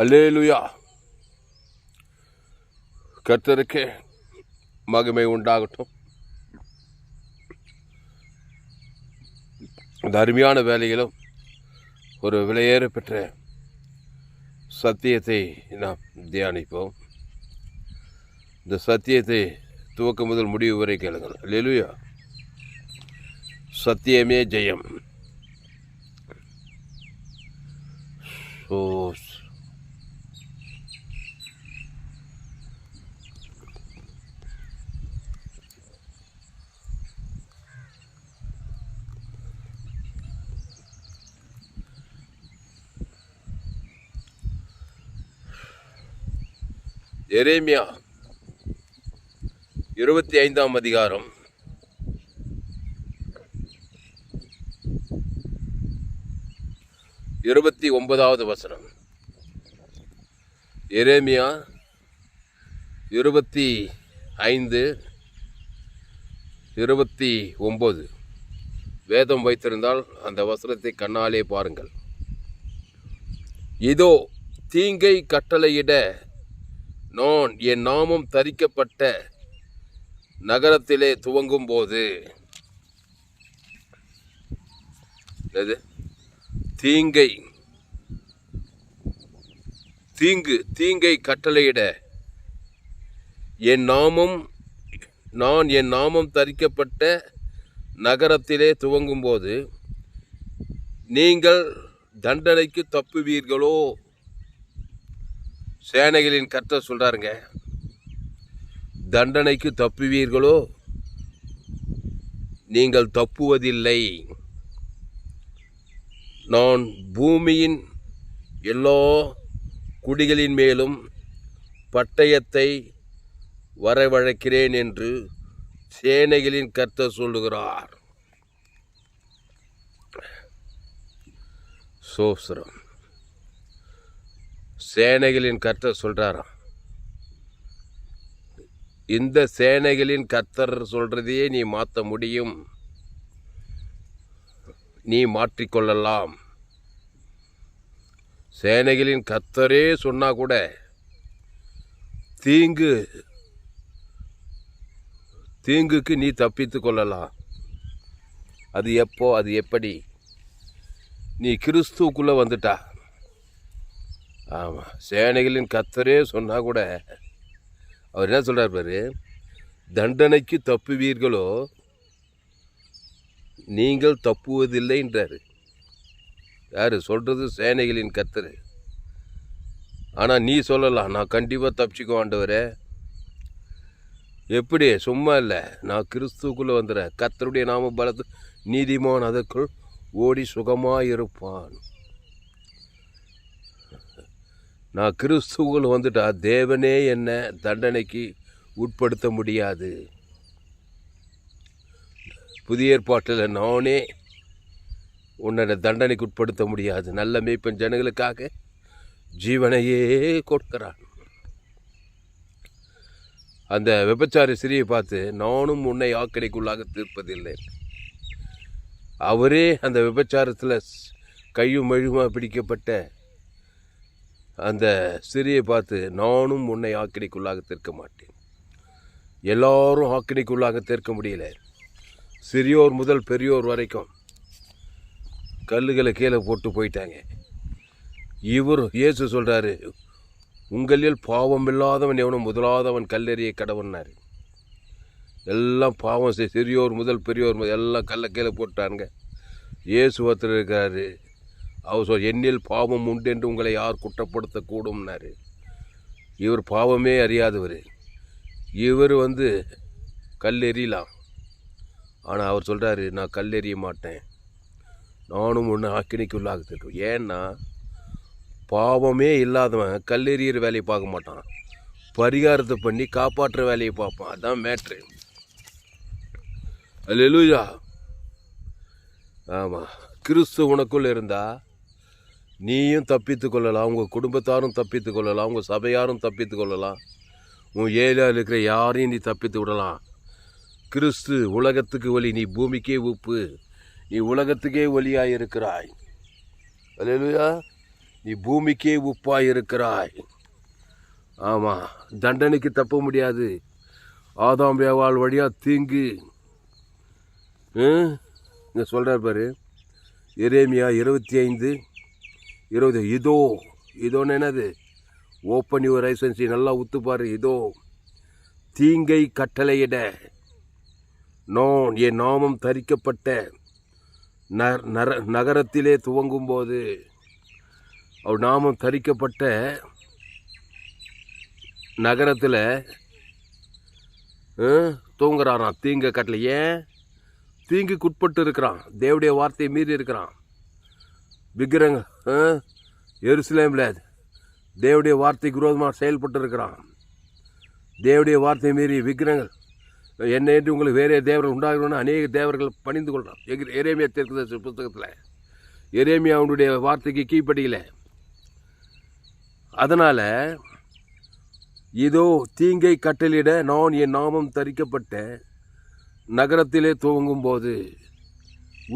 அல்லேலுயா. கர்த்தருக்கே மகிமை உண்டாகட்டும். இந்த அருமையான வேலையிலும் ஒரு விலையேற பெற்ற சத்தியத்தை நாம் தியானிப்போம். இந்த சத்தியத்தை துவக்கம் முதல் முடிவு வரை கேளுங்கள். அல்லேலுயா. சத்தியமே ஜெயம். ஸோ எரேமியா இருபத்தி ஐந்தாம் அதிகாரம். இருபத்தி ஒன்பதாவது வசனம். எரேமியா இருபத்தி ஐந்து இருபத்தி ஒம்பது வேதம் வைத்திருந்தால் அந்த வசனத்தை கண்ணாலே பாருங்கள். இதோ தீங்கை கட்டளையிட நான் என் நாமம் தரிக்கப்பட்ட நகரத்திலே துவங்கும் போது எது தீங்கை தீங்கு தீங்கை கட்டளையிட என் நாமம் நான் என் நாமம் தரிக்கப்பட்ட நகரத்திலே துவங்கும்போது நீங்கள் தண்டனைக்கு தப்புவீர்களோ? சேனைகளின் கர்த்தர் சொல்கிறாருங்க தண்டனைக்கு தப்புவீர்களோ? நீங்கள் தப்புவதில்லை. நான் பூமியின் எல்லா குடிகளின் மேலும் பட்டயத்தை வரவழைக்கிறேன் என்று சேனைகளின் கர்த்தர் சொல்லுகிறார். சோஸ்ரம் சேனைகளின் கர்த்தர் சொல்கிறாராம் இந்த சேனைகளின் கர்த்தர் சொல்கிறதையே நீ மாற்ற முடியும். நீ மாற்றிக்கொள்ளலாம் சேனைகளின் கர்த்தரே சொன்னால் கூட தீங்கு தீங்குக்கு நீ தப்பித்து கொள்ளலாம். அது எப்போ அது எப்படி? நீ கிறிஸ்துவுக்குள்ளே வந்துட்டா. ஆமாம் சேனைகளின் கத்தரே சொன்னால் கூட அவர் என்ன சொல்கிறார் பாரு? தண்டனைக்கு தப்புவீர்களோ நீங்கள் தப்புவதில்லைன்றார் யார்? சொல்கிறது சேனைகளின் கத்தர் ஆனால் நீ சொல்லலாம் நான் கண்டிப்பாக தப்பிச்சுக்க ஆண்டவரே. எப்படி? சும்மா இல்லை. நான் கிறிஸ்துக்குள்ளே வந்துடுறேன் கத்தருடைய நாம பலத்து நீதிமான் அதற்குள் ஓடி சுகமாக இருப்பான் நான் கிறிஸ்துவுக்குள் வந்துட்டா தேவனே என்னை தண்டனைக்கு உட்படுத்த முடியாது. புதிய ஏற்பாட்டில் நானே உன்னை தண்டனைக்கு உட்படுத்த முடியாது. நல்ல மேய்ப்பன் ஜனங்களுக்காக ஜீவனையே கொடுக்கிறான். அந்த விபச்சாரி சிறியை பார்த்து நானும் உன்னை ஆக்கடைக்குள்ளாக தீர்ப்பதில்லை. அவரே அந்த விபச்சாரத்தில் கையும் மழுமா பிடிக்கப்பட்ட அந்த சிறியை பார்த்து நானும் உன்னை ஆக்கினைக்குள்ளாக தீர்க்க மாட்டேன். எல்லாரும் ஆக்கினைக்குள்ளாக தீர்க்க முடியல. சிறியோர் முதல் பெரியோர் வரைக்கும் கல்லுகளை கீழே போட்டு போயிட்டாங்க. இவர் இயேசு சொல்கிறாரு உங்களில் பாவம் இல்லாதவன் எவனும் முதலாதவன் கல்லெறிய கடவுன்னாரு எல்லாம் பாவம் செய் சிறியோர் முதல் பெரியோர் முதல் எல்லாம் கல்லை கீழே போட்டாங்க இயேசு ஒருத்தர் இருக்காரு அவர் சொல் என்னில் பாவம் உண்டு என்று உங்களை யார் குற்றப்படுத்தக்கூடும்னாரு? இவர் பாவமே அறியாதவர். இவர் வந்து கல் எறியலாம் ஆனால் அவர் சொல்கிறாரு நான் கல் எறிய மாட்டேன். நானும் ஒன்று ஆக்கினைக்கு திட்டம் ஏன்னா பாவமே இல்லாதவன் கல்லெறியிற வேலையை பார்க்க மாட்டான். பரிகாரத்தை பண்ணி காப்பாற்றுற வேலையை பார்ப்பான். அதுதான் மேட்ரு. அல்லூயா ஆமாம் கிறிஸ்து உனக்குள் இருந்தால் நீயும் தப்பித்து கொள்ளலாம் உங்கள் குடும்பத்தாரும் தப்பித்து கொள்ளலாம் உங்கள் சபையாரும் தப்பித்து கொள்ளலாம். உன் ஏழில் இருக்கிற யாரையும் நீ தப்பித்து விடலாம். கிறிஸ்து உலகத்துக்கு ஒலி நீ பூமிக்கே உப்பு. நீ உலகத்துக்கே ஒலியாக இருக்கிறாய். அல்லேலூயா. நீ பூமிக்கே உப்பாக இருக்கிறாய். ஆமாம் தண்டனைக்கு தப்ப முடியாது. ஆதாம் வியாவால் வழியாக தீங்கு. இங்கே சொல்கிறார் பாரு. இரேமியா இருபத்தி ஐந்து. இருபது இதோ இதோன்னு என்னது? ஓப்பன் யுவர் ஐசன்சி நல்லா உத்து இதோ. தீங்கை கட்டளையிட நான் என் நாமம் தரிக்கப்பட்ட ந- நர நகரத்திலே துவங்கும் போது அவர் நாமம் தரிக்கப்பட்ட நகரத்தில் தூங்குறாராம். தீங்க கட்டளை. ஏன்? தீங்குக்குட்பட்டு இருக்கிறான். தேவடைய வார்த்தையை மீறி இருக்கிறான். விக்கிரங்க எருசலேமில் தேவடைய வார்த்தைக்கு விரோதமாக செயல்பட்டு இருக்கிறான் தேவடைய வார்த்தை மீறி விக்கிரங்கள் என்ன என்று உங்களுக்கு வேறே தேவர்கள் உண்டாகணும்னு அநேக தேவர்கள் பணிந்து கொள்கிறான் எகிர் எரேமியா தெற்கு புத்தகத்தில் எரேமியா அவனுடைய வார்த்தைக்கு கீழ்ப்படியில. அதனால் இதோ தீங்கை கட்டளிட நான் என் நாமம் தரிக்கப்பட்ட நகரத்திலே துவங்கும் போது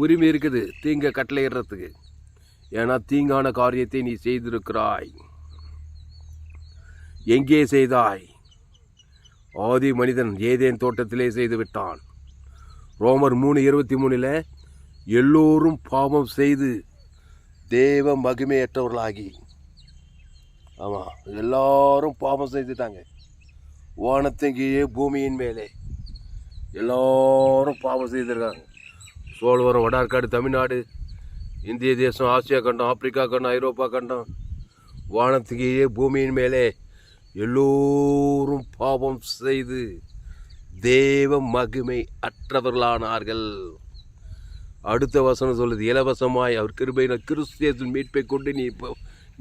உரிமை இருக்குது தீங்கை கட்டளையிடுறதுக்கு. ஏன்னா தீங்கான காரியத்தை நீ செய்திருக்கிறாய். எங்கே செய்தாய்? ஆதி மனிதன் ஏதேன் தோட்டத்திலே செய்து விட்டான் ரோமர் மூணு இருபத்தி மூணில் எல்லோரும் பாவம் செய்து தேவ மகிமையற்றவர்களாகி. ஆமாம் எல்லாரும் பாவம் செய்துட்டாங்க. வானத்தங்கியே கீழே பூமியின் மேலே. எல்லோரும் பாவம் செய்திருக்காங்க. சோழவரம் வடார்காடு தமிழ்நாடு இந்திய தேசம் ஆசியா கண்டம் ஆப்பிரிக்கா கண்டம் ஐரோப்பா கண்டம். வானத்துக்கேயே பூமியின் மேலே எல்லோரும் பாவம் செய்து தேவ மகிமை அற்றவர்களானார்கள். அடுத்த வசனம் சொல்லுது இலவசமாய் அவர் கிருபையின கிறிஸ்தியத்தின் மீட்பை கொண்டு நீ இப்போ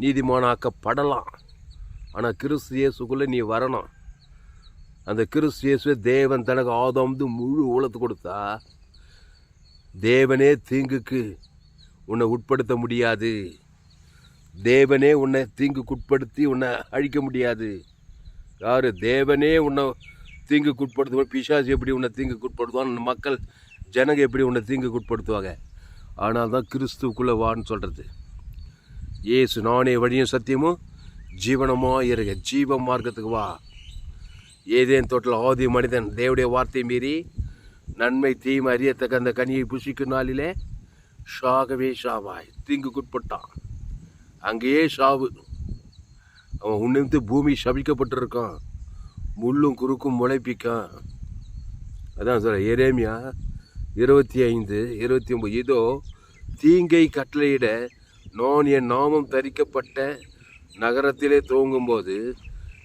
நீதிமானாக்கப்படலாம். ஆனால் கிறிஸ்து இயேசுக்குள்ளே நீ வரணும். அந்த கிறிஸ்து இயேசுவை தேவன் தனக்கு ஆதாம்து முழு உலத்து கொடுத்தா தேவனே தீங்குக்கு உன்னை உட்படுத்த முடியாது. தேவனே உன்னை தீங்குக்குட்படுத்தி உன்னை அழிக்க முடியாது. யார்? தேவனே உன்னை தீங்குக்குட்படுத்துவான். பிசாசு எப்படி உன்னை தீங்குக்குட்படுத்துவான்? மக்கள் ஜனங்க எப்படி உன்னை தீங்குக்குட்படுத்துவாங்க? ஆனால் தான் கிறிஸ்துவுக்குள்ளே வான்னு சொல்கிறது ஏசு நானே வழியும் சத்தியமும் ஜீவனமாக இருக்க ஜீவ மார்க்கத்துக்கு வா. ஏதேன் தொட்டில் ஆதி மனிதன் தேவடைய வார்த்தை மீறி நன்மை தீமை அறியத்தக்க அந்த கனியை புசிக்கும் நாளிலே ஷாகவே ஷாவாய் தீங்குக்குட்பட்டான் அங்கேயே ஷாவு. அவன் உன்னிருந்து பூமி சபிக்கப்பட்டிருக்கான். முள்ளும் குறுக்கும் முளைப்பிக்கான். அதான் சொல்ற எரேமியா இருபத்தி ஐந்து இருபத்தி ஒம்பது இதோ தீங்கை கட்டளையிட நான் என் நாமம் தரிக்கப்பட்ட நகரத்திலே துவங்கும்போது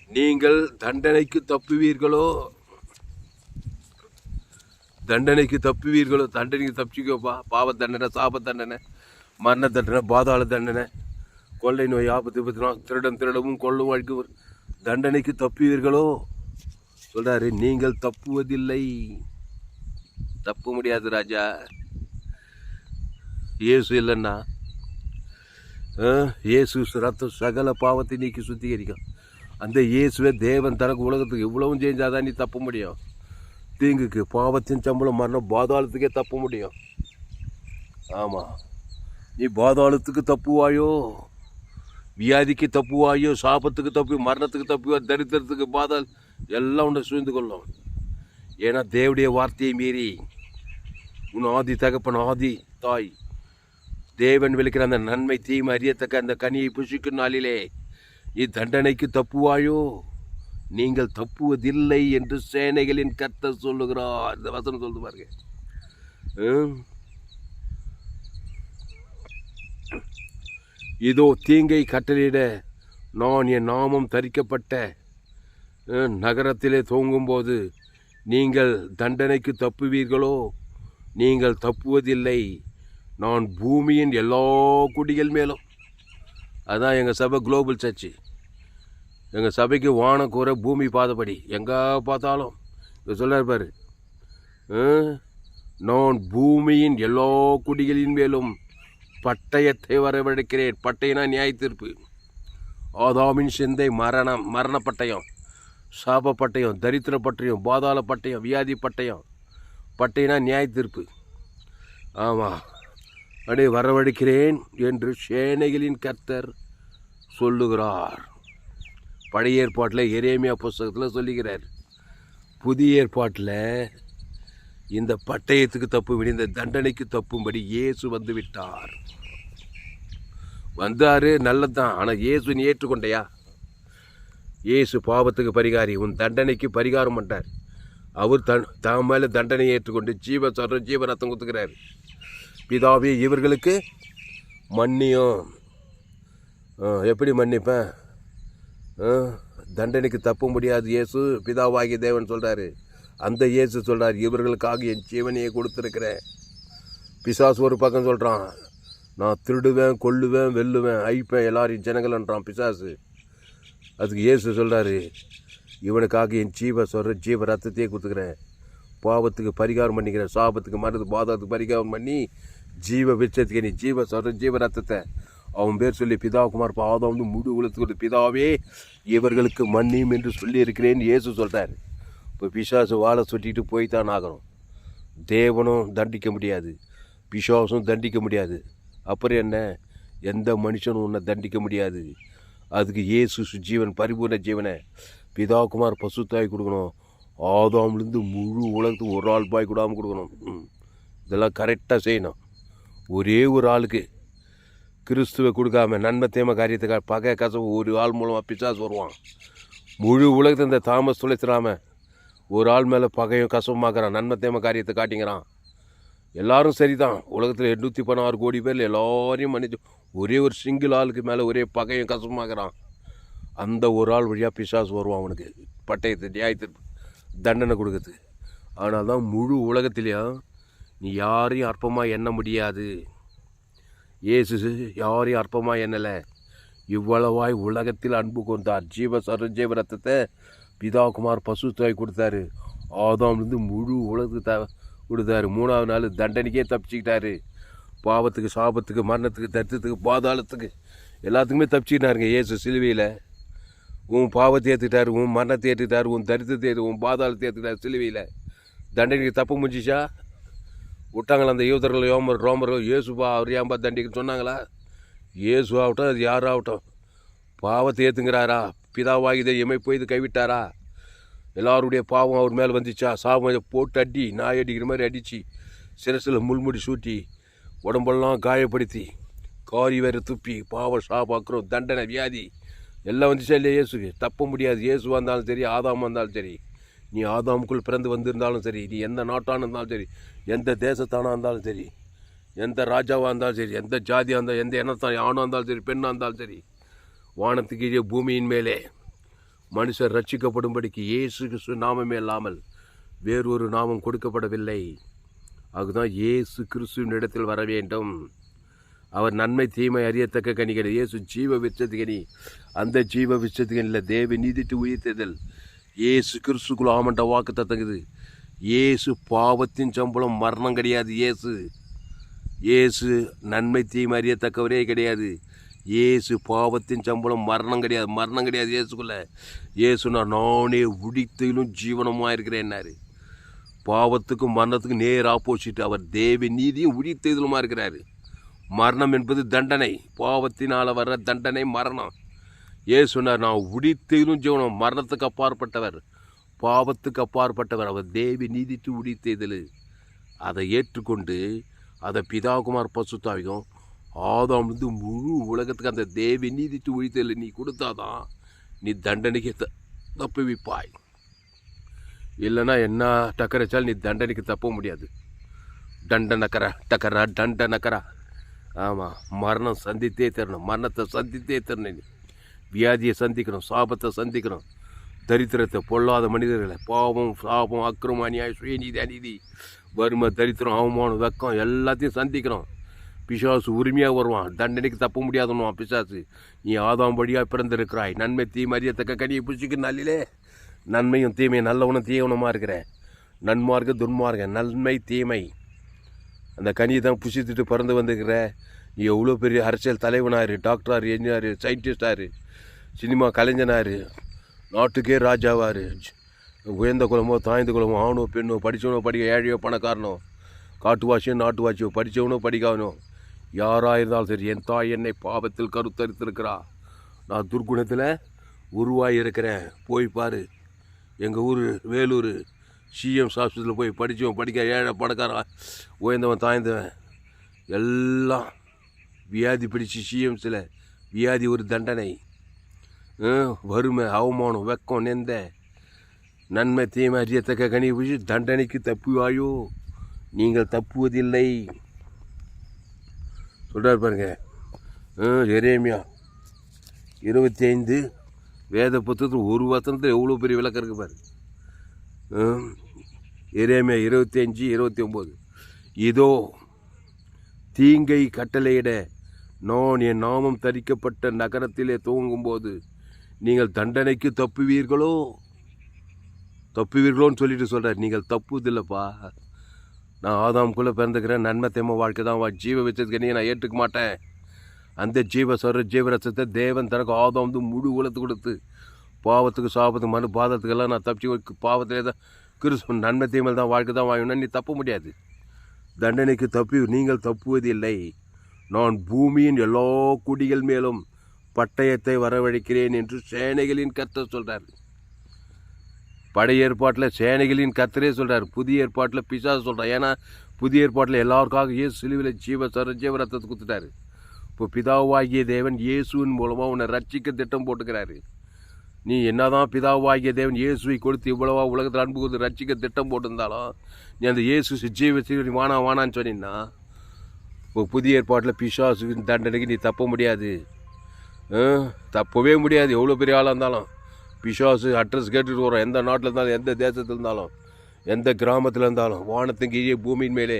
நீங்கள் தண்டனைக்கு தப்புவீர்களோ? தண்டனைக்கு தப்புவீர்களோ தண்டனைக்கு தப்பிச்சிக்கோப்பா பாவ தண்டனை சாப தண்டனை மரண தண்டனை பாதாள தண்டனை கொள்ளை நோய் ஆபத்து விபத்துனா திருடன் திருடவும் கொள்ளும் அழிக்கு தண்டனைக்கு தப்புவீர்களோ? சொல்கிறாரு நீங்கள் தப்புவதில்லை. தப்ப முடியாது ராஜா. இயேசு இல்லைன்னா ஆ, இயேசு ரத்தம் சகல பாவத்தை நீக்கி சுத்திகரிக்கும். அந்த இயேசுவே தேவன் தனக்கு உலகத்துக்கு இவ்வளவும் செஞ்சாதான் நீ தப்ப முடியும். தீங்குக்கு பாவத்தின் சம்பளம் மரணம் பாதாளத்துக்கே தப்ப முடியும். ஆமாம் நீ பாதாளத்துக்கு தப்புவாயோ? வியாதிக்கு தப்புவாயோ? சாபத்துக்கு தப்பு மரணத்துக்கு தப்புவா தரித்திரத்துக்கு பாதாள் எல்லாம் உன்னை சூழ்ந்து கொள்ளும். ஏன்னா தேவடைய வார்த்தையை மீறி உன் ஆதி தகப்பன் ஆதி தாய் தேவன் விளக்கிற அந்த நன்மை தீமை அறியத்தக்க அந்த கனியை புசிக்கும் நாளிலே நீ தண்டனைக்கு தப்புவாயோ? நீங்கள் தப்புவதில்லை என்று சேனைகளின் கர்த்தர் சொல்லுகிறார். இந்த வசனம் சொல்லுது பாருங்க. இதோ தீங்கை கட்டளையிட நான் என் நாமம் தரிக்கப்பட்ட நகரத்திலே தூங்கும்போது நீங்கள் தண்டனைக்கு தப்புவீர்களோ? நீங்கள் தப்புவதில்லை. நான் பூமியின் எல்லா குடிகள் மேலும். அதான் எங்கள் சபை குளோபல் சர்ச்சு எங்கள் சபைக்கு வானக்கூரை பூமி பாதப்படி எங்கே பார்த்தாலும் இங்கே சொல்றாரு பாரு. நான் பூமியின் எல்லா குடிகளின் மேலும் பட்டயத்தை வரவழைக்கிறேன். பட்டயனா நியாய தீர்ப்பு. ஆதாமின் சிந்தை மரணம் மரண பட்டயம் சாப பட்டயம் தரித்திர பட்டயம் பாதாள பட்டயம் வியாதி பட்டயம். பட்டயனா நியாய தீர்ப்பு. ஆமாம் அப்படியே வரவழைக்கிறேன் என்று சேனைகளின் கர்த்தர் சொல்லுகிறார். பழைய ஏற்பாட்டில் எரேமியா புஸ்தகத்தில் சொல்லுகிறார் புதிய ஏற்பாட்டில் இந்த பட்டயத்துக்கு தப்பு இந்த தண்டனைக்கு தப்பும்படி இயேசு வந்து விட்டார். வந்தார் நல்லதுதான். ஆனால் இயேசு நீ ஏற்றுக்கொண்டையா? இயேசு பாவத்துக்கு பரிகாரி உன் தண்டனைக்கு பரிகாரம் பண்ணார் அவர் தன் தான் மேலே தண்டனையை ஏற்றுக்கொண்டு ஜீவ சொல்கிற ஜீவ ரத்தம் குத்துக்கிறார். பிதாவே இவர்களுக்கு மன்னியும். எப்படி மன்னிப்பேன்? தண்டனைக்கு தப்ப முடியாது இயேசு பிதாவாகிய தேவன் சொல்கிறாரு அந்த இயேசு சொல்கிறார் இவர்களுக்காக என் ஜீவனையை கொடுத்துருக்கிறேன். பிசாசு ஒரு பக்கம் சொல்கிறான் நான் திருடுவேன் கொல்லுவேன் வெல்லுவேன் அழிப்பேன் எல்லாரையும் ஜனங்கள்ன்றான் பிசாசு. அதுக்கு இயேசு சொல்கிறாரு இவனுக்காக என் ஜீவ சொல்கிற ஜீவ ரத்தத்தையே கொடுத்துக்கிறேன். பாவத்துக்கு பரிகாரம் பண்ணிக்கிறேன் சாபத்துக்கு மருந்து பாதத்துக்கு பரிகாரம் பண்ணி ஜீவ விச்சத்துக்கு நீ ஜீவ சொல்கிற ஜீவ ரத்தத்தை அவன் பேர் சொல்லி பிதாகுமார் பாதம் வந்து முழு உலகத்துக்கு பிதாவே இவர்களுக்கு மன்னியும் என்று சொல்லி இருக்கிறேன் இயேசு சொல்கிறார் இப்போ பிசாசு வாழை சுட்டிட்டு போய் தான் ஆகணும். தேவனும் தண்டிக்க முடியாது. பிசாசும் தண்டிக்க முடியாது. அப்புறம் என்ன? எந்த மனுஷனும் உன்னை தண்டிக்க முடியாது. அதுக்கு இயேசு ஜீவன் பரிபூர்ண ஜீவனை பிதாகுமார் பசுத்தாய் கொடுக்கணும். ஆதாம்லேருந்து முழு உலகத்துக்கு ஒரு ஆள் பாய் கூடாமல் கொடுக்கணும் இதெல்லாம் கரெக்டாக செய்யணும். ஒரே ஒரு ஆளுக்கு கிறிஸ்துவை கொடுக்காம நன்மை தேம காரியத்துக்காக பகை கசவு ஒரு ஆள் மூலமாக பிசாசு வருவான். முழு உலகத்தை இந்த தாமஸ் துளைச்சிடாம ஒரு ஆள் மேலே பகையும் கசவமாக்குறான் நன்மை தேம காரியத்தை காட்டிங்கிறான். எல்லாரும் சரிதான். உலகத்தில் எண்ணூற்றி பதினாறு கோடி பேர் எல்லாரையும் மன்னிச்சு ஒரே ஒரு சிங்கிள் ஆளுக்கு மேலே ஒரே பகையும் கசவமாக்குறான் அந்த ஒரு ஆள் வழியாக பிசாசு வருவான் அவனுக்கு. பட்டயத்தை நியாயத்திற்கு தண்டனை கொடுக்குறது ஆனால் தான் முழு உலகத்திலையும் நீ யாரையும் அற்பமாக எண்ண முடியாது. இயேசு யாரையும் அற்பமாக என்னல? இவ்வளவாய் உலகத்தில் அன்பு கொண்டார். ஜீவ சரஞ்சீவ ரத்தத்தை பிதாகுமார் பசு தாய் கொடுத்தாரு. ஆதாம்லேருந்து முழு உலகத்துக்கு த கொடுத்தாரு மூணாவது நாள் தண்டனைக்கே தப்பிச்சுக்கிட்டாரு. பாவத்துக்கு சாபத்துக்கு மரணத்துக்கு தரித்திரத்துக்கு பாதாளத்துக்கு எல்லாத்துக்குமே தப்பிச்சுக்கிட்டாருங்க இயேசு சிலுவையில். உன் பாவத்தை ஏற்றுக்கிட்டாரு உன் மரணத்தை ஏற்றுக்கிட்டாரு உன் தரித்திரத்தை ஏற்று உன் பாதாளத்தை ஏற்றுக்கிட்டாரு சிலுவையில். தண்டனைக்கு தப்பு முடிஞ்சிச்சா? விட்டாங்களா அந்த யூதர்கள் யோமர் ரோமர்கள் இயேசுபா அவர் ஏன்பா தண்டிக்கன்னு சொன்னாங்களா? இயேசு ஆகட்டும் அது யாராகட்டும் பாவத்தை ஏற்றுங்கிறாரா பிதாவாகிதை எமை போய் இது கைவிட்டாரா? எல்லாருடைய பாவம் அவர் மேலே வந்துச்சா? சாபம் போட்டு அடி நாய் அடிக்கிற மாதிரி அடித்து சிரசில் முள்முடி சூட்டி உடம்பெல்லாம் காயப்படுத்தி காரி வேற துப்பி பாவ சாபாக்குறோம் தண்டனை வியாதி எல்லாம் வந்துச்சா இல்லையா இயேசுக்கு? தப்ப முடியாது. இயேசு வந்தாலும் சரி ஆதாம் வந்தாலும் சரி. நீ ஆதாமுக்குள் பிறந்து வந்திருந்தாலும் சரி நீ எந்த நாட்டான இருந்தாலும் சரி எந்த தேசத்தானாக இருந்தாலும் சரி எந்த ராஜாவாக இருந்தாலும் சரி எந்த ஜாதியாக இருந்தாலும் எந்த இனத்தான் ஆணாக இருந்தாலும் சரி பெண்ணாக இருந்தாலும் சரி வானத்துக்கு கீழே பூமியின் மேலே மனுஷர் ரட்சிக்கப்படும்படிக்கு இயேசு கிறிஸ்து நாமமே இல்லாமல் வேறொரு நாமம் கொடுக்கப்படவில்லை. அதுதான் இயேசு கிறிஸ்துவின் இடத்தில் வர வேண்டும். அவர் நன்மை தீமை அறியத்தக்க கனிகள் இயேசு ஜீவ விச்சதுகனி அந்த ஜீவ விச்சத்து தேவி தேவ நீதிட்டு உயிர்த்ததில் இயேசு கிறிஸ்துக்குள் ஆமண்ட வாக்கு தத்தங்குது இயேசு பாவத்தின் சம்பளம் மரணம் கிடையாது இயேசு. இயேசு நன்மை தீமை அறியத்தக்கவரே கிடையாது. இயேசு பாவத்தின் சம்பளம் மரணம் கிடையாது மரணம் கிடையாது இயேசுக்குள்ள. இயேசு நான் நானே உடித்திலும் ஜீவனமாக இருக்கிறேன்னாரு பாவத்துக்கும் மரணத்துக்கும் நேர் ஆப்போசிட் அவர். தேவ நீதியும் உடித்தெழுதலுமா இருக்கிறார். மரணம் என்பது தண்டனை. பாவத்தினால் வர்ற தண்டனை மரணம். ஏன் சொன்னார் நான் உடித்தெழுதும் ஜீவனம் மரணத்துக்கு அப்பாற்பட்டவர். பாவத்துக்கு அப்பாற்பட்டவர். அவர் தேவி நீதித்து உடித்தெழுதல் அதை ஏற்றுக்கொண்டு அதை பிதாகுமார் பசுத்தாவிகம் ஆதாம் வந்து முழு உலகத்துக்கு அந்த தேவி நீதித்து உழித்தல் நீ கொடுத்தாதான் நீ தண்டனைக்கு த தப்புவிப்பாய். இல்லைன்னா என்ன டக்கரைச்சால் நீ தண்டனைக்கு தப்ப முடியாது. தண்டனக்கரா டக்கரா தண்டனக்கரா ஆமாம் மரணம் சந்தித்தே தரணும். மரணத்தை சந்தித்தே தரணும் நீ. வியாதியை சந்திக்கிறோம் சாபத்தை சந்திக்கிறோம். தரித்திரத்தை பொல்லாத மனிதர்களை பாவம் சாபம் அக்கிரம அநியாயம் சுயநீதி அநீதி வறுமை தரித்திரம் அவமானம் வெக்கம் எல்லாத்தையும் சந்திக்கிறோம். பிசாசு உரிமையாக வருவான் தண்டனைக்கு தப்ப முடியாதுன்னுவான் பிசாசு. நீ ஆதாம் வழியாக பிறந்திருக்கிறாய். நன்மை தீமறியத்தக்க கனியை பிடிச்சிக்கு நல்லிலே நன்மையும் தீமையும் நல்லவனும் தீவனமாக இருக்கிற? நன்மார்க்க துன்மார்க்க நன்மை தீமை. அந்த கனியை தான் புசித்துட்டு பிறந்து வந்துக்கிற எவ்வளோ பெரிய அரசியல் தலைவனாரு டாக்டராரு என்ஜினியர் சயின்டிஸ்டாரு சினிமா கலைஞனாரு நாட்டுக்கே ராஜாவார். உயர்ந்த குலமோ தாய்ந்த குலமோ ஆணோ பெண்ணோ படித்தவனோ படிக்க ஏழையோ பணக்காரனோ காட்டுவாசியோ நாட்டுவாசியோ படித்தவனோ படிக்காவனோ யாராக இருந்தாலும் சரி என் தாய் என்னை பாவத்தில் கருத்தரித்திருக்கிறா. நான் துர்க்குணத்தில் உருவாகி இருக்கிறேன். போய் பாரு. எங்கள் ஊர் வேலூர் சிஎம் ஹாஸ்பிட்டலில் போய் படித்தவன் படிக்க ஏழை பணக்காரன் உயர்ந்தவன் தாய்ந்தவன் எல்லாம் வியாதி பிடிச்சி சிஎம்ஸில் வியாதி ஒரு தண்டனை. வறுமை அவமானம் வெக்கம் நெந்த. நன்மை தீமை அறியத்தக்க கனி பிடிச்சி தண்டனைக்கு தப்புவாயோ? நீங்கள் தப்புவதில்லை. சொல்கிறார் பாருங்க. எரேமியா இருபத்தி ஐந்து வேத புத்தகத்தில் ஒரு வசனத்தில் எவ்வளோ பெரிய விளக்கம் இருக்கு பாரு. எரேமியா இருபத்தி அஞ்சு இருபத்தி ஒம்பது. இதோ தீங்கை கட்டளையிட நான் என் நாமம் தரிக்கப்பட்ட நகரத்திலே துவங்கும்போது நீங்கள் தண்டனைக்கு தப்புவீர்களோ? தப்புவீர்களோன்னு சொல்லிட்டு சொல்கிறார் நீங்கள் தப்புதில்லப்பா நான் ஆதாம்குள்ளே பிறந்துக்கிறேன். நன்மை தேம வாழ்க்கை தான். வா ஜீவ வச்சதுக்கு நீ நான் ஏற்றுக்க மாட்டேன். அந்த ஜீவ சொல்கிற ஜீவரசத்தை தேவன் தனக்கு ஆதாம் வந்து முழு உலத்து கொடுத்து பாவத்துக்கு சாபத்துக்கு மனு பாதத்துக்கெல்லாம் நான் தப்பிச்சு வைக்க பாவத்திலே தான் கிறிஸ்து நன்மை தீமல் தான் வாழ்க்கை தான். வாங்கணும் நீ தப்ப முடியாது. தண்டனைக்கு தப்பி நீங்கள் தப்புவதில்லை. நான் பூமியின் எல்லா குடிகள் மேலும் பட்டயத்தை வரவழைக்கிறேன் என்று சேனைகளின் கத்த சொல்கிறார் பழைய ஏற்பாட்டில் சேனைகளின் கத்தரே சொல்கிறார் புதிய ஏற்பாட்டில் பிசாசு சொல்கிறார் ஏன்னா புதிய ஏற்பாட்டில் எல்லாருக்காக இயேசு சிலுவையில் ஜீவ சர ஜீவ ரத்தத்தை கொடுத்துட்டாரு இப்போ பிதாவாகிய தேவன் இயேசுவின் மூலமாக உன்னை ரட்சிக்க திட்டம் போட்டுக்கிறாரு. நீ என்னதான் பிதாவாகிய தேவன் இயேசுவை கொடுத்து இவ்வளவா உலகத்தில் அன்பு கொடுத்து ரட்சிக்க திட்டம் போட்டிருந்தாலும் நீ அந்த இயேசு ஜீவ நீ வானா வானான்னு சொன்னீங்கன்னா இப்போ புதிய ஏற்பாட்டில் பிசாசுக்கு தண்டனைக்கு நீ தப்ப முடியாது. தப்பவே முடியாது. எவ்வளோ பெரிய ஆளாக இருந்தாலும். பிசாசு அட்ரஸ் கேட்டுட்டு வரோம். எந்த நாட்டில் இருந்தாலும் எந்த தேசத்தில் இருந்தாலும் எந்த கிராமத்தில் இருந்தாலும் வானத்தின் கீழே பூமியின் மேலே.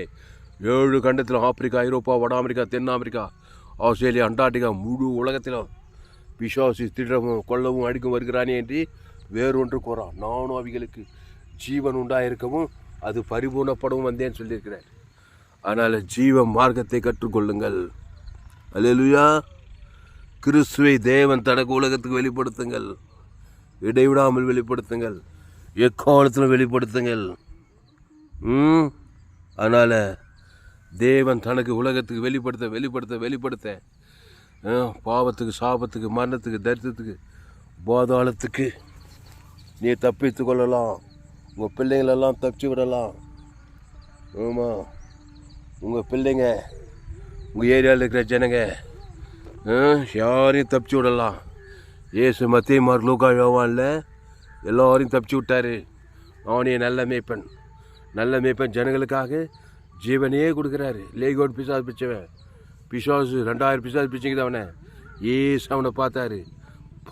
ஏழு கண்டத்தில் ஆப்பிரிக்கா ஐரோப்பா வட அமெரிக்கா தென் அமெரிக்கா ஆஸ்திரேலியா அண்டார்டிகா முழு உலகத்திலும் பிசாசு திடமும் கொல்லவும் அடிக்கும் வருகிறானே என்று வேறொன்று கூறான். நானும் அவைகளுக்கு ஜீவன் உண்டாயிருக்கவும் அது பரிபூர்ணப்படவும் வந்தேன்னு சொல்லியிருக்கிறேன் அதனால் ஜீவ மார்க்கத்தை கற்றுக்கொள்ளுங்கள். அல்லேலூயா. கிறிஸ்துவை தேவன் தனக்கு உலகத்துக்கு வெளிப்படுத்துங்கள். இடைவிடாமல் வெளிப்படுத்துங்கள். எக்காலத்திலும் வெளிப்படுத்துங்கள். ம்? அதனால் தேவன் தனக்கு உலகத்துக்கு வெளிப்படுத்த வெளிப்படுத்த வெளிப்படுத்த பாவத்துக்கு சாபத்துக்கு மரணத்துக்கு தரித்திரத்துக்கு போதாளத்துக்கு நீ தப்பித்து கொள்ளலாம். உங்கள் பிள்ளைங்களெல்லாம் தப்பிச்சு விடலாம். ஆமாம் உங்கள் பிள்ளைங்க உங்கள் ஏரியாவில் இருக்கிற ஜனங்க யாரையும் தப்பிச்சு விடலாம். ஏசு மத்திய மார் லூகா யோவான்ல எல்லோரையும் தப்பிச்சு விட்டாரு. அவனே நல்ல மேய்ப்பன். நல்ல மேய்ப்பன் ஜனங்களுக்காக ஜீவனையே கொடுக்குறாரு. லேகோட் பிசாஸ் பிச்சவன். பிசாசு ரெண்டாயிரம் பிசாஸ் பிச்சைக்குது அவனை. ஏசு அவனை பார்த்தாரு.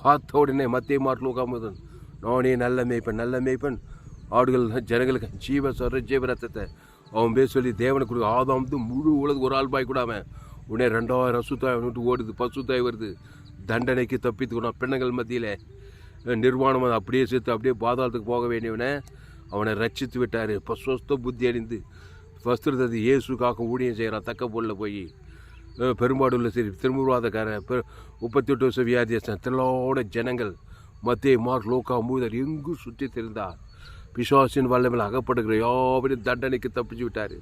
பார்த்த உடனே மத்திய மார் லூக்கா முதல் நானே நல்ல மேய்ப்பன் நல்ல மேய்ப்பன். ஆடுகள் ஜனங்களுக்கு ஜீவ சொல்கிற ஜீவ ரத்தத்தை அவன் பேர் சொல்லி தேவனை கொடுக்க ஆதாம் வந்து முழு உலகம் ஒரு ஆள் பாய் கூட அவன். உடனே ரெண்டாயிரம் அசுத்தாய் விட்டு ஓடுது பசுத்தாய் வருது. தண்டனைக்கு தப்பித்துக்கணும் பெண்ணுங்கள் மத்தியில் நிர்வாணம் அதை அப்படியே சேர்த்து அப்படியே பாதாளத்துக்கு போக வேண்டியவனே அவனை ரட்சித்து விட்டார். இப்போ சொஸ்த புத்தி அணிந்து வஸ்திரத்தை இயேசுக்காக ஊழியம் செய்கிறான். தக்க பொருளில் போய் பெரும்பாடுள்ள சரி திருமுருவாதக்காரன் பெ முப்பத்தி எட்டு வருஷம் வியாதியஸ்தன் திரளோட ஜனங்கள் மத்திய மார்க் லோக்கா மூதர் எங்கும் சுற்றி திரிந்தார்? பிசாசின் வல்லமையில் அகப்படுகிற யாவரையும் தண்டனைக்கு தப்பிச்சு விட்டார்.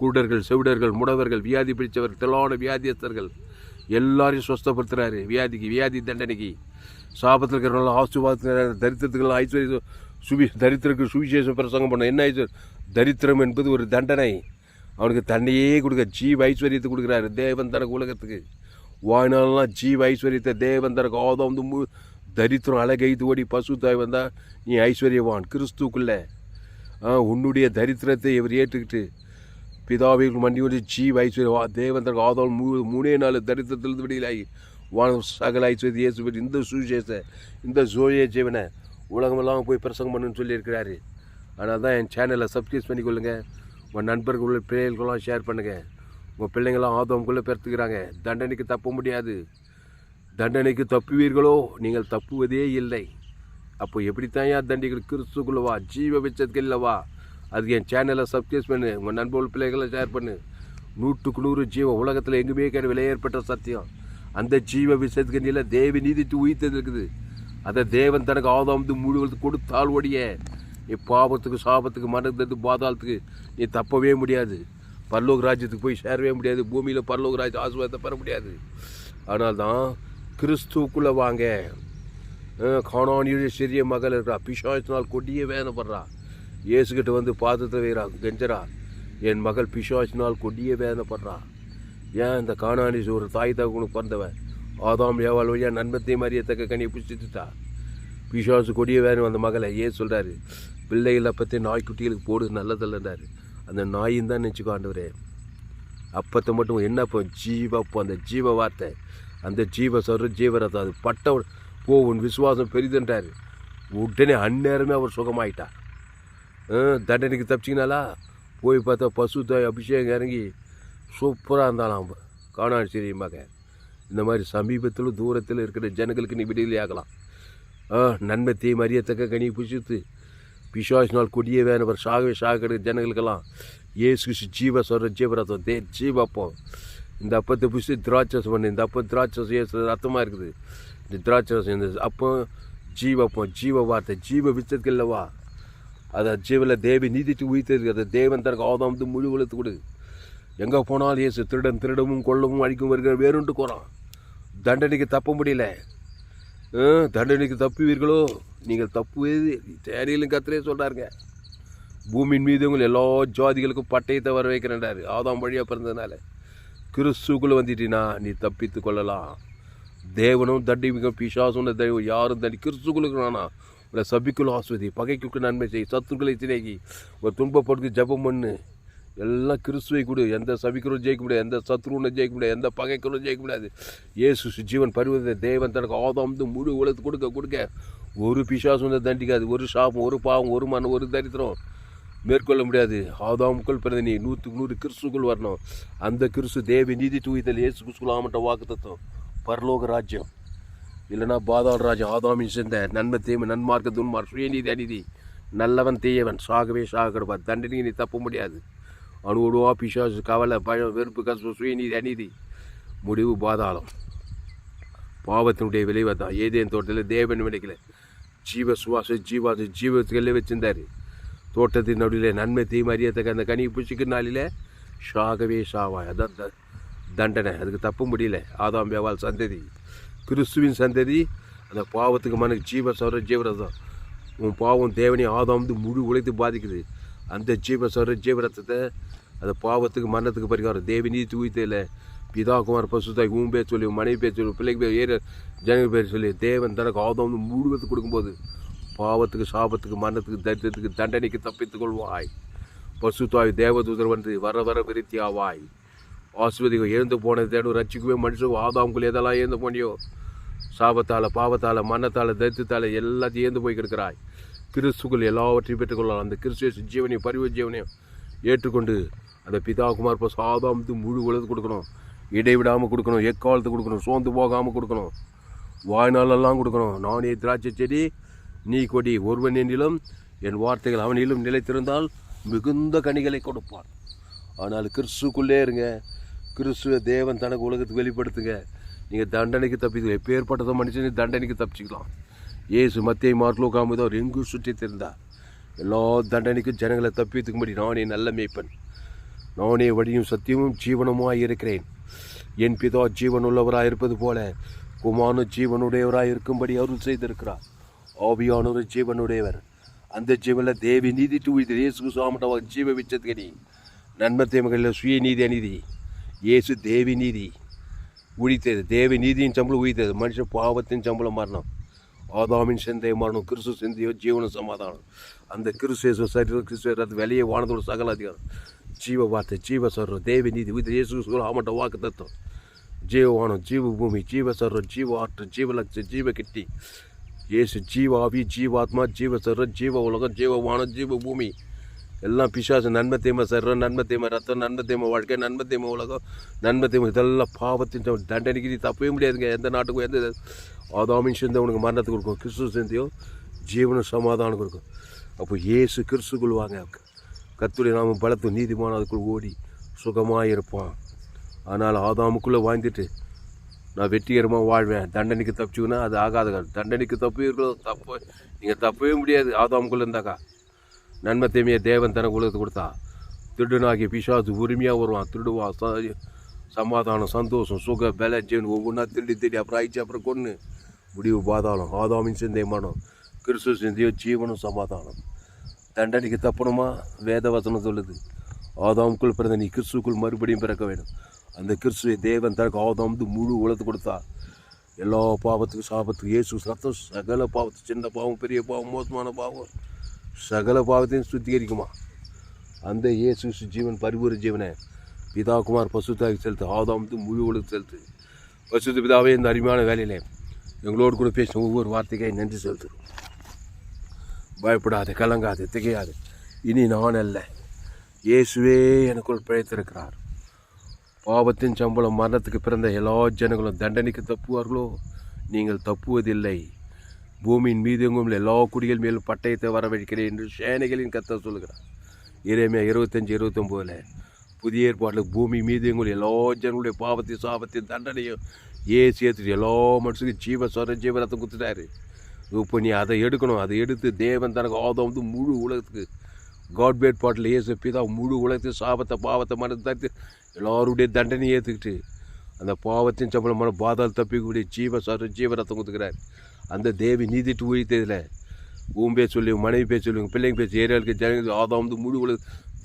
குருடர்கள் செவிடர்கள் முடவர்கள் வியாதி பிடித்தவர்கள் தெளிவான வியாதியஸ்தர்கள் எல்லாரையும் சுஸ்தப்படுத்துறாரு வியாதிக்கு வியாதி தண்டனைக்கு. சாபத்தில் இருக்கிறவங்க ஆசுவாதத்தில் தரித்திரத்துக்கு ஐஸ்வர்ய சுவி தரித்திரக்கு சுவிசேஷம் பிரசங்கம் பண்ண என்ன ஐஸ்வர் தரித்திரம் என்பது ஒரு தண்டனை. அவனுக்கு தன்னையே கொடுக்க ஜீவ ஐஸ்வர்யத்தை கொடுக்குறாரு தேவன் தனக்கு உலகத்துக்கு. வாய்னாலாம் ஜீவ ஐஸ்வர்யத்தை தேவன் தனக்கு ஆதம் வந்து மு தரித்திரம் அழகை ஓடி பசு தாய் வந்தால் நீ ஐஸ்வர்யவான் கிறிஸ்துக்குள்ளே. ஆ, உன்னுடைய தரித்திரத்தை இவர் ஏற்றுக்கிட்டு பிதாவை மண்டியோடு ஜீவ் ஐஸ்வர்யவா தேவன் தனக்கு ஆதம் மூ மூணே நாலு தரித்திரத்திலிருந்து விடையிலாகி வான சகல ஐஸ்வர்ய இயேசு பெற்று இந்த சுவிசேஷ இந்த ஜோய ஜீவனை உலகமெல்லாம் போய் பிரசங்கம் பண்ணுன்னு சொல்லியிருக்கிறாரு. ஆனால் தான் என் சேனலை சப்ஸ்கிரைப் பண்ணிக்கொள்ளுங்கள் உங்கள் நண்பர்கள் பிள்ளைகளுக்கெல்லாம் ஷேர் பண்ணுங்கள் உங்கள் பிள்ளைங்களாம் ஆதவங்குள்ளே பெருத்துக்கிறாங்க. தண்டனைக்கு தப்ப முடியாது. தண்டனைக்கு தப்புவீர்களோ? நீங்கள் தப்புவதே இல்லை. அப்போ எப்படித்தான் யார் தண்டிகள் கிறிஸ்துக்குள்ளவா? ஜீவ வெச்சதுக்கு இல்லவா அதுக்கு என் சேனலை சப்ஸ்கிரைப் பண்ணு. உங்கள் நண்பர்கள் பிள்ளைகளை ஷேர் பண்ணு. நூற்றுக்கு நூறு ஜீவ உலகத்தில் எங்குமே கிடையாது விலையேற்பட்ட சத்தியம். அந்த ஜீவ விஷயத்துக்கு நில தேவி நீதித்து உயிர்த்தது இருக்குது அதை தேவன் தனக்கு ஆதாமத்து முழுவதும் கொடுத்தால் ஒடிய நீ பாவத்துக்கு சாபத்துக்கு மரணத்துக்கு பாதாளத்துக்கு நீ தப்பவே முடியாது. பல்லோக ராஜ்யத்துக்கு போய் சேரவே முடியாது. பூமியில் பரலோக ராஜ்யம் ஆசீர்வாதத்தை பெற முடியாது. அதனால தான் கிறிஸ்துவுக்குள்ளே வாங்க. காணானியுடைய சிறிய மகள் இருக்கிறா பிசாசினால் கொடிய வேதனைப்படுறா இயேசுகிட்ட வந்து பாதத்தில் வைகிறா கெஞ்சரா என் மகள் பிசாசினால் கொடிய வேதனைப்படுறா ஏன் இந்த காணானி ஒரு தாய் தகவனுக்கு பிறந்தவன்? ஆதாம் ஏவாள் வழியா நன்மத்தையும் அறியத்தக்க கனியை பிடிச்சிட்டுட்டா பிசாசு கொடிய வேணும் அந்த மகளை ஏன் சொல்கிறாரு பிள்ளைகளை பற்றி நாய்க்குட்டிகளுக்கு போடு நல்லதில்லைன்றாரு. அந்த நாயின் தான் நினச்சிக்கோ ஆண்டவரே. அப்பத்தை மட்டும் என்னப்போ ஜீவப்போ அந்த ஜீவ வார்த்தை. அந்த ஜீவ சொல்ற ஜீவரதம் அது பட்ட போ உன் விசுவாசம் பெரிதுன்றார். உடனே அந்நேரமே அவர் சுகமாயிட்டா ஆ, தண்டனைக்கு தப்பிச்சிங்கனாலா? போய் பார்த்தா பசு தாய் அபிஷேகம் இறங்கி சூப்பராக இருந்தாலாம் காணாடு சரி மகன் இந்த மாதிரி சமீபத்தில் தூரத்தில் இருக்கிற ஜனங்களுக்கு நீ விடுதலை ஆகலாம். ஆ நன்மை தீ மரியத்தக்க கனி புசித்து பிசாசினால் கொடிய வேணவர் சாகவே சாகிற ஜனங்களுக்கெல்லாம் ஏசு ஜீவ சொல்கிற ஜீவரத்தம் தே ஜீவப்போம். இந்த அப்பத்தை புசி திராட்சசம் பண்ணு. இந்த அப்போ திராட்சசம் ஏசு ரத்தமாக இருக்குது? இந்த திராட்சசம் இந்த அப்போ ஜீவப்பம் ஜீவ வார்த்தை ஜீவ விச்சத்துக்கு இல்லவா? அதை ஜீவில் தேவி நீதிட்டு உயிர்த்தது அதை தேவன் தனக்கு ஆதாம் வந்து முழு வளர்த்து கொடு. எங்கே போனாலும் இயேசு திருடன் திருடமும் கொள்ளவும் அழிக்கும் வருகிற வேறுண்டு போகிறான் தண்டனைக்கு தப்ப முடியல. தண்டனைக்கு தப்புவீர்களோ? நீங்கள் தப்பு தேனியிலும் கத்திரே சொல்கிறாருங்க பூமியின் மீது உங்கள் எல்லா ஜாதிகளுக்கும் பட்டயத்தை வர வைக்கிறேன்டாரு ஆதாம் வழியாக பிறந்ததுனால. கிறிஸ்துக்குள்ளே வந்துட்டினா நீ தப்பித்து கொள்ளலாம். தேவனும் தண்டிமிக பிசாசும் தெய்வம் யாரும் தண்டி கிறிஸ்துக்குள்ளானா நானா? உங்களை சபிக்குள் ஆஸ்வதி பகைக்கு நன்மை செய் சத்துக்களை சிநேகி ஒரு துன்பப்படுத்தி ஜெபம் பண்ணு. எல்லாம் கிறிஸ்துவை கொடு எந்த சபிக்கிறோம் ஜெயிக்க முடியாது எந்த சத்ருன்னு ஜெயிக்க முடியாது எந்த பகைக்கிறோம் ஜெயிக்க முடியாது. ஏசு ஜீவன் பருவத்தை தேவன் தனக்கு ஆதம் வந்து முழு உலகத்து கொடுக்க கொடுக்க. ஒரு பிசாசும் வந்து தண்டிக்காது ஒரு சாபம் ஒரு பாவம் ஒரு மண் ஒரு தரித்திரம். மேற்கொள்ள முடியாது. ஆதாமுக்குள் பிறந்த நீ நூற்றுக்கு நூறு கிறிஸ்துக்குள் வரணும். அந்த கிறிஸ்து தேவி நீதி தூய்தல் இயேசு கிறிஸ்துலாமட்ட வாக்கு தத்துவம். பரலோக ராஜ்யம். இல்லைன்னா பாதாள ராஜ்யம். ஆதாமின் சேர்ந்த நன்மை தீமை நன்மார்க்க துன்மார் சுயநீதி அநீதி. நல்லவன் தீயவன். சாகவே சாக கிடப்பார் தண்டனை நீ தப்ப முடியாது. அணுவடுவா பிசாசு கவலை பயம் வெறுப்பு கசப்பு சுயநீதி அநீதி. முடிவு பாதாளம். பாவத்தினுடைய விளைவை தான் ஏதேன் தோட்டத்தில் தேவன் விளைக்கல. ஜீவ சுவாச ஜீவாச ஜீவத்துக்கெல்லாம் வச்சிருந்தாரு. தோட்டத்தின் நடுவில் நன்மை தீ அறியத்தக்க அந்த கனி புசிக்கிற நாளில் ஷாகவே ஷாவாய் அதான் த- தண்டனை. அதுக்கு தப்ப முடியல. ஆதாம் வேவால் சந்ததி. கிறிஸ்துவின் சந்ததி. அந்த பாவத்துக்கு மனக்கு ஜீவ சௌர ஜீவரதம். உன் பாவம் தேவனி ஆதாம் வந்து முழு உழைத்து பாதிக்குது. அந்த ஜீவ சௌர ஜீவரத்தத்தை அந்த பாவத்துக்கு மரணத்துக்கு பரிகாரம். தேவினி தூய்த்தையில் பிதா குமார் பசுதாய் உன் பேர் சொல்லி மனைவி பேர் சொல்லி பிள்ளைக்கு பேர் ஏற ஜனங்க பேர் சொல்லி தேவன் தனக்கு ஆதம் வந்து முழுவதுக்கு கொடுக்கும்போது பாவத்துக்கு சாபத்துக்கு மரணத்துக்கு தரித்திரத்துக்கு தண்டனைக்கு தப்பித்துக் கொள்வாய். பசுத்தாய் தேவதூதர் வந்து வர வர விருத்தி ஆவாய் ஆஸ்வதிகள் எழுந்து போனது தேடும் ரட்சிக்குவே மனுஷன் ஆதாம்குள்ள எதெல்லாம் ஏந்து போனியோ சாபத்தால் பாவத்தால் மன்னத்தால் தரித்திரத்தால் எல்லாத்தையும் ஏந்து போய் கிடக்கிறாய். கிறிஸ்துக்குள் எல்லாவற்றையும் பெற்றுக்கொள்ளலாம் அந்த கிறிஸ்துவ ஜீவனையும் பரிவ ஜீவனையும் ஏற்றுக்கொண்டு அந்த பிதா குமார் சாதம் வந்து முழு உலகத்து கொடுக்கணும். இடைவிடாமல் கொடுக்கணும். எக்காலத்து கொடுக்கணும். சோர்ந்து போகாமல் கொடுக்கணும். வாய்நாளெல்லாம் கொடுக்கணும். நானே திராட்சை செடி நீ கொடி ஒருவன் என்னிலும் என் வார்த்தைகள் அவனிலும் நிலைத்திருந்தால் மிகுந்த கனிகளை கொடுப்பான் ஆனால் கிறிஸ்துக்குள்ளே இருங்க. கிறிஸ்துவ தேவன் தனக்கு உலகத்துக்கு வெளிப்படுத்துங்க. நீங்கள் தண்டனைக்கு தப்பித்து எப்பேற்பட்டதோ மனுஷன் தண்டனைக்கு தப்பிச்சுக்கலாம். இயேசு மத்திய மார்க்லோ காமுதோ எங்கு சுற்றி திருந்தார்? எல்லா தண்டனைக்கும் ஜனங்களை தப்பித்துக்கும்படி நானே நல்ல மேய்ப்பன். நானே வழியும் சத்தியமும் ஜீவனமாக இருக்கிறேன். என் பிதா ஜீவனுள்ளவராக இருப்பது போல குமானும் ஜீவனுடையவராக இருக்கும்படி அருள் செய்திருக்கிறார். ஆவியானவர் ஜீவனுடையவர். அந்த ஜீவனில் தேவி நீதி தூய்து இயேசு சுவாமட்டவா ஜீவ விச்சத்துக்கு நன்மை தேமகளில் சுய நீதி அநீதி. இயேசு தேவி நீதி உழித்தது தேவி நீதியின் சம்பளம் உயித்தது மனுஷன் பாவத்தின் சம்பளம் மாறணும் ஆதாமின் சிந்தையை மாறணும் கிறிஸ்து சிந்தையோ ஜீவன சமாதானம். அந்த கிறிஸ்து சரீரம் கிறிஸ்து வெளியே வானதோட சகல அதிகாரம். ஜீவ வார்த்தை ஜீவ சொல்றோம் தேவி நீதி உயிர் இயேசு ஆமட்ட வாக்கு தத்துவம். ஜீவவானம் ஜீவ பூமி ஜீவ சர்வம் ஜீவ ஆற்று ஜீவலட்ச ஜீவ கிட்டி. ஏசு ஜீவாவி ஜீவாத்மா ஜீவ சர்வம் ஜீவ உலகம் ஜீவவானம் ஜீவ பூமி. எல்லாம் பிசாசு நன்மை தீமை சர்ற நன்மை தீமை ரத்தம் நன்மை தீமை வாழ்க்கை நன்மை தீமை உலகம் நன்மை தீமை இதெல்லாம் பாவத்தின் தண்டனைக்கு நீ தப்பவே முடியாதுங்க. எந்த நாட்டுக்கும் எந்த ஆதாமின் சேர்ந்து உனக்கு மரணத்தை கொடுக்கும். கிறிஸ்து சேர்ந்தியோ ஜீவன சமாதானம் கொடுக்கும். அப்போ ஏசு கிறிஸ்துக்குள் வாங்க. கத்துடைய நாம பலத்து நீதிமான அதுக்குள் ஓடி சுகமாக இருப்பான் ஆனால் ஆதாமுக்குள்ளே வாழ்ந்துட்டு நான் வெற்றிகரமாக வாழ்வேன். தண்டனைக்கு தப்பிச்சுக்குன்னா அது ஆகாது தண்டனைக்கு தப்புவீர்களோ தப்பு நீங்கள் தப்பவே முடியாது. ஆதாமுக்குள்ளே இருந்தாக்கா நன்மை தீமையை தேவன் தனக்கு உலகத்து கொடுத்தா. திருடுனாகி பிசாசு உரிமையாக வருவான். திருடுவான் ச- சமாதானம் சந்தோஷம் சுக பல ஜீவன் ஒவ்வொன்றா திருடி திருடி அப்புறம் ஆயிடுச்சு அப்புறம் கொன்று முடிவு பாதாளம் ஆதாமின் சிந்தை மனம் கிறிஸ்து சிந்தையோ ஜீவனும் சமாதானம். தண்டனைக்கு தப்பணுமா? வேத வசனம் சொல்லுது. ஆதாமுக்குள் பிறந்த நீ கிறிஸ்துக்குள் மறுபடியும் பிறக்க வேண்டும். அந்த கிறிஸ்துவை தேவன் தனக்கு ஆதாம் வந்து முழு உலகத்து கொடுத்தா எல்லா பாவத்துக்கும் சாபத்துக்கும் இயேசு சத்தம் சகல பாவத்து சின்ன பாவம் பெரிய பாவம் மோசமான பாவம் சகல பாவத்தையும் சுத்திகரிக்குமா? அந்த இயேசு ஜீவன் பரிபூர ஜீவனை பிதா குமார் பசுத்தாக்கி செலுத்து. ஆதாமத்து முழு உலகம் செலுத்து. பசுத்த பிதாவே இந்த அருமையான வேலையில் எங்களோடு கூட பேசின ஒவ்வொரு வார்த்தைக்காய் நன்றி செலுத்துகிறோம் பயப்படாது கலங்காது திகையாது. இனி நான் அல்ல. இயேசுவே எனக்குள் பிழைத்திருக்கிறார். பாவத்தின் சம்பளம் மரணத்துக்கு பிறந்த எல்லா ஜனங்களும் தண்டனைக்கு தப்புவார்களோ? நீங்கள் தப்புவதில்லை. பூமியின் மீது எங்கும் எல்லா குடிகள் மேலும் பட்டயத்தை வரவழைக்கிறேன் என்று சேனைகளின் கத்த சொல்லுகிறார். இறைமையா இருபத்தஞ்சி இருபத்தொம்போதில் புதிய ஏற்பாட்டில் பூமி மீது எங்கள் எல்லா ஜனங்களுடைய பாவத்தையும் சாபத்தையும் தண்டனையும் ஏ சேர்த்துட்டு எல்லா மனுஷனுக்கும் ஜீவ சொர ஜீவனத்தை கொடுத்துட்டாரு இப்போ நீ அதை எடுக்கணும். அதை எடுத்து தேவன் தனக்கு ஆதம் வந்து முழு உலகத்துக்கு காட் பேட் பாட்டில் ஏசு பிதா முழு உலகத்தையும் சாபத்தை பாவத்தை மனது தடுத்து எல்லாருடைய தண்டனையை ஏற்றுக்கிட்டு அந்த பாவத்தின் சம்பளமான பாதால் தப்பிக்கூடிய ஜீவ சொர ஜீவனத்தை கொடுத்துக்கிறார். அந்த தேவி நீதிட்டு உயிர்த்ததில் உன் பேர் சொல்லி மனைவி பேர் சொல்லி பிள்ளைங்க பேச ஏரியாவுக்கு ஜனங்கள் ஆதாம் வந்து முழு உலக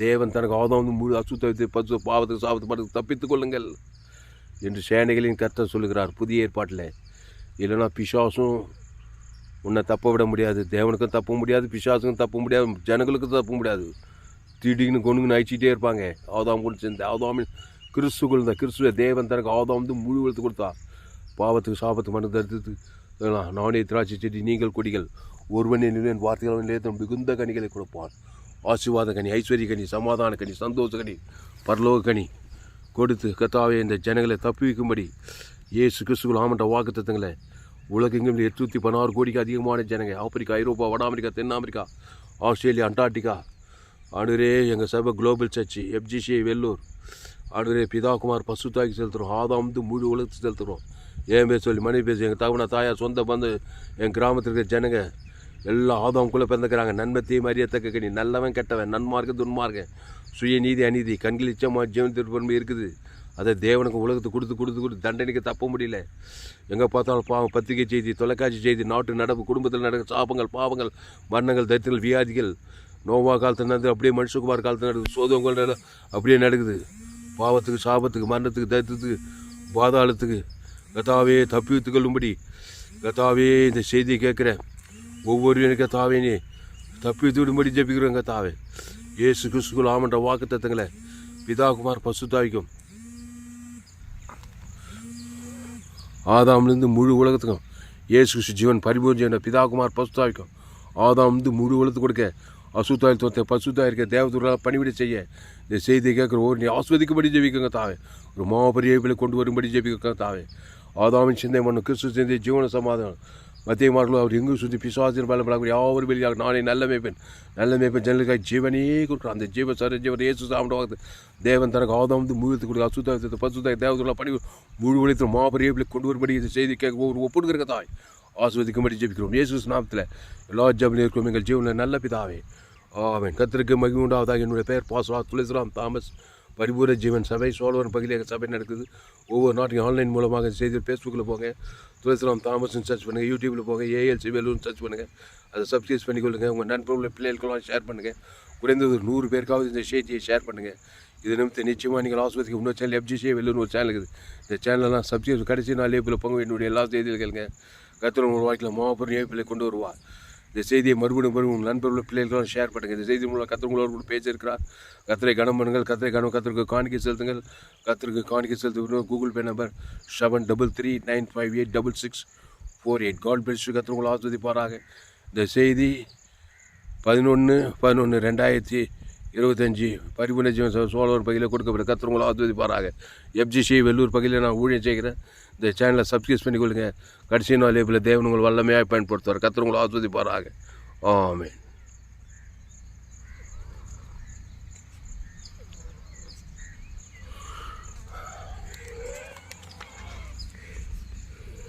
தேவன் தனக்கு ஆதாம் வந்து முழு அசுத்தத்தை பசு பாவத்துக்கு சாபத்து மனது தப்பித்துக் கொள்ளுங்கள் என்று சேனைகளின் கர்த்தர் சொல்லுகிறார் புதிய ஏற்பாட்டில். இல்லைன்னா பிசாசும் உன்னை தப்ப விட முடியாது. தேவனுக்கும் தப்ப முடியாது பிசாசுக்கும் தப்ப முடியாது ஜனங்களுக்கும் தப்ப முடியாது. திடீர்னு கொண்டுங்கன்னு அழிச்சிட்டே இருப்பாங்க. ஆதாம் கூட சேர்ந்து ஆதாமின் கிறிஸ்துக்குள் இந்த கிறிஸ்துவ தேவன் தனக்கு ஆதாம் வந்து முழு எடுத்து கொடுத்தா பாவத்துக்கு சாபத்துக்கு மனு தடுத்து நானே திராட்சை செடி நீங்கள் கொடிகள். ஒருவனே நிலையின் வார்த்தைகள் நிலையத்தில் மிகுந்த கனிகளை கொடுப்பான். ஆசீர்வாத கனி ஐஸ்வர்ய கனி சமாதான கனி சந்தோஷ கனி பரலோக கனி கொடுத்து கத்தாவே இந்த ஜனங்களை தப்புவிக்கும்படி ஏசு கிறிஸ்துக்குள் ஆமன்ற வாக்கு தத்துங்களை உலகெங்கும் எட்நூற்றி பதினாறு கோடிக்கு அதிகமான ஜனங்க. ஆப்பிரிக்கா ஐரோப்பா வட அமெரிக்கா தென் அமெரிக்கா ஆஸ்திரேலியா அண்டார்டிகா. ஆடுரே எங்கள் சபை குளோபல் சர்ச்சு எஃப்ஜிசிஐ வெள்ளூர். ஆடுரே பிதாகுமார் பசுத்தாக்கி செலுத்துகிறோம் ஆதாம் வந்து முழு உலகத்து செலுத்துகிறோம் ஏன் பேர் சொல்லி மனைவி பேசு எங்கள் தகவன தாயார் சொந்த பந்து என் கிராமத்தில் இருக்கிற ஜனங்க. எல்லாம் ஆதாம்குள்ளே பிறந்துக்கிறாங்க நன்மை தீ மரியத்தக்க கனி. நல்லவன் கெட்டவன் நன்மார்க்க துன்மார்க்க. சுய நீதி அநீதி கண்கள் இச்சமாக ஜீவன் திருப்பன்மை இருக்குது. அதை தேவனுக்கு உலகத்தை கொடுத்து கொடுத்து கொடுத்து தண்டனைக்கு தப்ப முடியல. எங்கே பார்த்தாலும் பாவம் பத்திரிகை செய்தி தொலைக்காட்சி செய்தி நாட்டு நடப்பு குடும்பத்தில் நடக்க சாபங்கள் பாவங்கள் மரணங்கள் தரித்திரங்கள் வியாதிகள். நோவா காலத்தில் நடந்து அப்படியே மனுஷகுமார் காலத்தில் நடக்குது சோதங்கள் அப்படியே நடக்குது. பாவத்துக்கு சாபத்துக்கு மரணத்துக்கு தரித்திரத்துக்கு பாதாளத்துக்கு கதாவே தப்பித்து கொள்ளும்படி. கதாவே இந்த செய்தியை கேட்குறேன். ஒவ்வொரு கத்தாவே நீ தப்பித்து விடும்படி ஜெபிக்கிறோம் கத்தாவே ஏசு கிறிஸ்துக்குள் ஆமன்ற வாக்கு தத்தங்களை பிதாகுமார் பசுத்தாவிக்கும் ஆதாம்லேருந்து முழு உலகத்துக்கும் இயேசு கிறிஸ்து ஜீவன் பரிபூர்ஜன பிதாகுமார் பசுத்தாவிக்கும் ஆதாம்லேருந்து முழு உலகத்துக்கு கொடுக்க அசுத்தாயத்துவத்தை பசுத்தாக இருக்க தேவதூரால் பணிவிட செய்ய இந்த செய்தியை கேட்குற ஒரு நீ ஆஸ்வதிக்கும்படி ஜெபிக்கங்க தாவே. ஒரு மாபெரிய கொண்டு வரும்படி ஜெபிக்கங்க தாவே. ஆதாமின் சிந்தை மண்ணு கிறிஸ்து சிந்தை ஜீவன சமாதானம். மத்திய மார்களும் அவர் எங்கும் சுற்றி பிசுவாசின் பலம் பலக்கூடிய யாவரும் வெளியாக நானே நல்ல மேய்ப்பேன். நல்ல மேய்ப்பேன் ஜனலுக்காய் ஜீவனே கொடுக்குறான். அந்த ஜீவ சர ஜீவன் ஏசு சாப்பிடுவாங்க தேவன் தனக்கு ஆதாம் வந்து முழுத்து கொடுக்க அசுத்த பசுத்தாய் தேவதுள்ள பணி முழு ஒழித்து மாபெரிய கொண்டு வரும்படி இந்த செய்தி கேட்க ஒரு ஒப்புடுகிற தாய். ஆஸ்வதிக்கும்படி ஜெபிக்கிறோம். இயேசு நாமத்தில் எல்லா ஜபிலும் இருக்கிறோம். எங்கள் ஜீவனில் நல்ல பிதாவே. ஆவேன் கத்திற்கு மகிழ்வு உண்டாவதாக என்னுடைய பெயர் பாஸ்வா துளசிராம் தாமஸ். பரிபூர ஜீவன் சபை சோழவரம் பகுதியாக சபை நடக்குது. ஒவ்வொரு நாட்டையும் ஆன்லைன் மூலமாக செய்தி ஃபேஸ்புக்கில் போங்க. துளசிராம் தாமஸ்னு சர்ச் பண்ணுங்கள் யூடியூப்பில் போங்க. ஏஎல்சி வேலூர்னு சர்ச் பண்ணுங்கள் அதை சப்ஸ்கிரைப் பண்ணிக்கொள்ளுங்க. உங்கள் நண்பர்கள் பிள்ளைகளுக்கெல்லாம் ஷேர் பண்ணுங்கள் குறைந்தது ஒரு நூறு பேருக்காவது இந்த செய்தியை ஷேர் பண்ணுங்கள் இது நிமித்த நிச்சயமாக நீங்கள் ஆஸ்பத்திரிக்கு இன்னொரு சேனல் எஃப்ஜிசிஏ வெள்ளூர் ஒரு சேனல் இருக்குது. இந்த சேனலெலாம் சப்ஸ்கிரைப் கடைசி நாள் ஏப்பில் போங்க. என்னுடைய எல்லா செய்திகள் கேளுங்க. கத்திரம் உங்கள் வாழ்க்கையில் மாபெரும் ஏப்பில் கொண்டு வருவா இந்த செய்தியை மறுபடியும் மறுபடியும் நண்பர்களும் பிள்ளைகளும் ஷேர் பண்ணுங்கள் இந்த செய்தி மூலம் கத்திரங்களோடு கூட பேசியிருக்கிறார். கத்திரை கனம் பண்ணுங்கள் கத்திரை கனம் கத்திற்கு காணிக்கை செலுத்துங்கள். கத்திற்கு காணிக்கை செலுத்து Google Pay number seven double three nine five eight double six four eight God bless கத்திரங்களை ஆஸ்வதிப்பாராக இந்த செய்தி பதினொன்று பதினொன்று ரெண்டாயிரத்தி இருபத்தஞ்சி பரிபூர்ண ஜீவன் சோழவர் பகுதியில் கொடுக்கப்பட்ட கத்திரங்களை ஆஸ்வதிப்பாராக எஃப்ஜிசி வெள்ளூர் பகுதியில் நான் ஊழியம் செய்கிறேன். இந்த சேனலை சப்ஸ்கிரைப் பண்ணிக்கொள்ளுங்க. கடைசி நாள் லேபில் தேவன் உங்கள் வல்லமையாக பயன்படுத்துவார். கத்திரங்களை ஆஸ்வதிப்பாராக. ஆமென்.